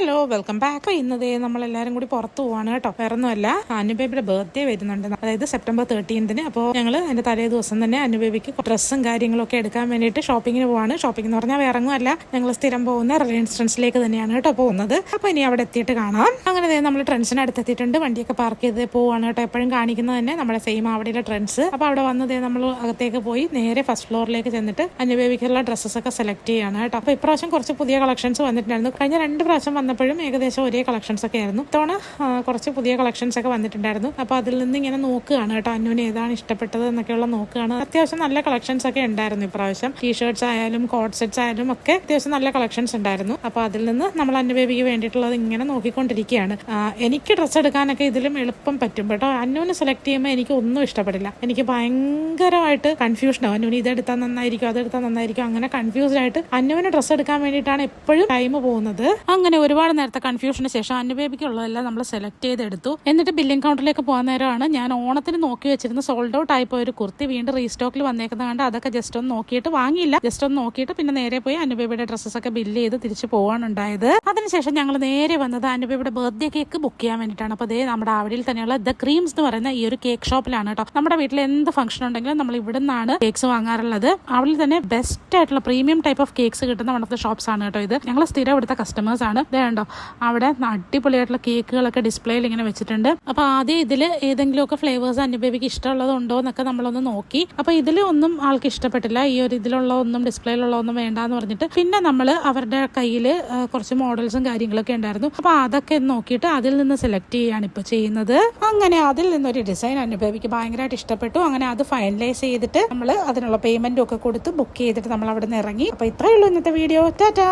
Hello welcome back ഇന്നതേ നമ്മളെല്ലാരും കൂടി പുറത്തു പോവാണ് കേട്ടോ. വേറെ ഒന്നുമല്ല അനുബേബിയുടെ ബർത്ത്ഡേ വരുന്നുണ്ട്. അതായത് സെപ്റ്റംബർ തേർട്ടീൻത്തിന് അപ്പോൾ ഞങ്ങൾ അതിന്റെ തലേ ദിവസം തന്നെ അനുബേബിക്ക് ഡ്രസ്സും കാര്യങ്ങളൊക്കെ എടുക്കാൻ വേണ്ടിയിട്ട് ഷോപ്പിങ്ങിന് പോവാണ്. ഷോപ്പിംഗ് എന്ന് പറഞ്ഞാൽ വേറെ ഒന്നുമല്ല ഞങ്ങൾ സ്ഥിരം പോകുന്ന റിലയൻസ് ട്രെൻസിലേക്ക് തന്നെയാണ് കേട്ടോ പോകുന്നത്. അപ്പോൾ ഇനി അവിടെ എത്തിയിട്ട് കാണാം. അങ്ങനെ നമ്മൾ ട്രെൻസിന് അടുത്തെത്തിയിട്ടുണ്ട്. വണ്ടിയൊക്കെ പാർക്ക് ചെയ്ത് പോവാണ് കേട്ടോ. എപ്പോഴും കാണിക്കുന്നത് തന്നെ നമ്മുടെ സെയിം അവിടെയുള്ള ട്രെൻസ് അപ്പോൾ അവിടെ വന്നതേ നമ്മൾ അകത്തേക്ക് പോയി നേരെ ഫസ്റ്റ് ഫ്ലോറിലേക്ക് ചെന്നിട്ട് അനുബേബിക്കുള്ള ഡ്രസ്സസ് ഒക്കെ സെലക്ട് ചെയ്യാണ് കേട്ടോ. അപ്പോൾ ഇപ്രാവശ്യം കുറച്ച് പുതിയ കളക്ഷൻസ് വന്നിട്ടുണ്ടായിരുന്നു. കഴിഞ്ഞ രണ്ട് പ്രാവശ്യം വന്നപ്പോഴും ഏകദേശം ഒരേ കളക്ഷൻസ് ഒക്കെ ആയിരുന്നു. ഇത്തവണ കുറച്ച് പുതിയ കളക്ഷൻസ് ഒക്കെ വന്നിട്ടുണ്ടായിരുന്നു. അപ്പോൾ അതിൽ നിന്ന് ഇങ്ങനെ നോക്കുകയാണ് കേട്ടോ അന്നുവിന് ഏതാണ് ഇഷ്ടപ്പെട്ടത് എന്നൊക്കെയുള്ള നോക്കുകയാണ്. അത്യാവശ്യം നല്ല കളക്ഷൻസ് ഒക്കെ ഉണ്ടായിരുന്നു ഇപ്രാവശ്യം. ടീഷർട്സ് ആയാലും കോട്ട് സെറ്റ്സ് ആയാലും ഒക്കെ അത്യാവശ്യം നല്ല കളക്ഷൻസ് ഉണ്ടായിരുന്നു. അപ്പോൾ അതിൽ നിന്ന് നമ്മൾ അന്നുബേബിക്ക് വേണ്ടിയിട്ടുള്ളത് ഇങ്ങനെ നോക്കിക്കൊണ്ടിരിക്കുകയാണ്. എനിക്ക് ഡ്രസ്സ് എടുക്കാനൊക്കെ ഇതിലും എളുപ്പം പറ്റും കേട്ടോ. അന്നുവിനെ സെലക്ട് ചെയ്യുമ്പോൾ എനിക്ക് ഒന്നും ഇഷ്ടപ്പെടില്ല. എനിക്ക് ഭയങ്കരമായിട്ട് കൺഫ്യൂഷൻ ആവും. അന്നുവിന് ഇതെടുത്താൽ നന്നായിരിക്കും അതെടുത്താൽ നന്നായിരിക്കും. അങ്ങനെ കൺഫ്യൂസ്ഡ് ആയിട്ട് അന്നുവിന് ഡ്രസ്സ് എടുക്കാൻ വേണ്ടിയിട്ടാണ് എപ്പോഴും ടൈം പോകുന്നത്. അങ്ങനെ ഒരുപാട് നേരത്തെ കൺഫ്യൂഷന് ശേഷം അന്നുബേബിക്ക് ഉള്ളതെല്ലാം നമ്മൾ സെലക്ട് ചെയ്തെടുത്തു. എന്നിട്ട് ബില്ലിംഗ് കൗണ്ടറിലേക്ക് പോകാൻ നേരമാണ് ഞാൻ ഓണത്തിന് നോക്കി വെച്ചിരുന്ന സോൾഡ് ഔട്ട് ആയി പോയ ഒരു കുർത്തി വീണ്ടും റീസ്റ്റോക്കിൽ വന്നേക്കുന്നത് കണ്ട് അതൊക്കെ ജസ്റ്റ് ഒന്ന് നോക്കിയിട്ട് വാങ്ങിയില്ല. ജസ്റ്റ് ഒന്ന് നോക്കിയിട്ട് പിന്നെ നേരെ പോയി അനുബേബിയുടെ ഡ്രസ്സസ് ഒക്കെ ബില്ല് ചെയ്ത് തിരിച്ചു പോകാനുണ്ടായത് അതിനുശേഷം ഞങ്ങൾ നേരെ വന്നത് അനുബേബിയുടെ ബർത്ത്ഡേ കേക്ക് ബുക്ക് ചെയ്യാൻ വേണ്ടിയിട്ടാണ്. അപ്പോൾ അതേ നമ്മുടെ അവിടെയിൽ തന്നെയുള്ള ദ ക്രീംസ് എന്ന് പറയുന്ന ഈ ഒരു കേക്ക് ഷോപ്പിലാണ് കേട്ടോ. നമ്മുടെ വീട്ടിൽ എന്ത് ഫംഗ്ഷൻ ഉണ്ടെങ്കിലും നമ്മൾ ഇവിടെ നിന്നാണ് കേക്ക്സ് വാങ്ങാറുള്ളത്. അവിടെ തന്നെ ബെസ്റ്റ് ആയിട്ടുള്ള പ്രീമിയം ടൈപ്പ് ഓഫ് കേക്ക്സ് കിട്ടുന്ന വൺ ഓഫ് ദ ഷോപ്സ് ആണ് കേട്ടോ ഇത്. ഞങ്ങൾ സ്ഥിരം ഇവിടുത്തെ കസ്റ്റമേഴ്സ് ആണ്. കണ്ടോ? അവിടെ അടിപൊളിയായിട്ടുള്ള കേക്കുകളൊക്കെ ഡിസ്പ്ലേയിൽ ഇങ്ങനെ വെച്ചിട്ടുണ്ട്. അപ്പോൾ ആദ്യം ഇതിൽ ഏതെങ്കിലുമൊക്കെ ഫ്ലേവേഴ്സ് അനുഭവിക്ക് ഇഷ്ടമുള്ളത് ഉണ്ടോ എന്നൊക്കെ നമ്മളൊന്ന് നോക്കി. അപ്പോൾ ഇതിൽ ഒന്നും ആൾക്ക് ഇഷ്ടപ്പെട്ടില്ല. ഈ ഒരു ഇതിലുള്ള ഒന്നും ഡിസ്പ്ലേയിലുള്ള ഒന്നും വേണ്ടാന്ന് പറഞ്ഞിട്ട്. പിന്നെ നമ്മൾ അവരുടെ കയ്യിൽ കുറച്ച് മോഡൽസും കാര്യങ്ങളൊക്കെ ഉണ്ടായിരുന്നു. അപ്പോൾ അതൊക്കെ നോക്കിയിട്ട് അതിൽ നിന്ന് സെലക്ട് ചെയ്യാണ് ഇപ്പോൾ ചെയ്യുന്നത്. അങ്ങനെ അതിൽ നിന്നൊരു ഡിസൈൻ അനുഭവിക്ക് ഭയങ്കരമായിട്ട് ഇഷ്ടപ്പെട്ടു. അങ്ങനെ അത് ഫൈനലൈസ് ചെയ്തിട്ട് നമ്മൾ അതിനുള്ള പേയ്മെന്റും ഒക്കെ കൊടുത്ത് ബുക്ക് ചെയ്തിട്ട് നമ്മൾ അവിടെ നിന്ന് ഇറങ്ങി. അപ്പോൾ ഇത്രയേ ഉള്ളൂ ഇന്നത്തെ വീഡിയോ ടാറ്റാ!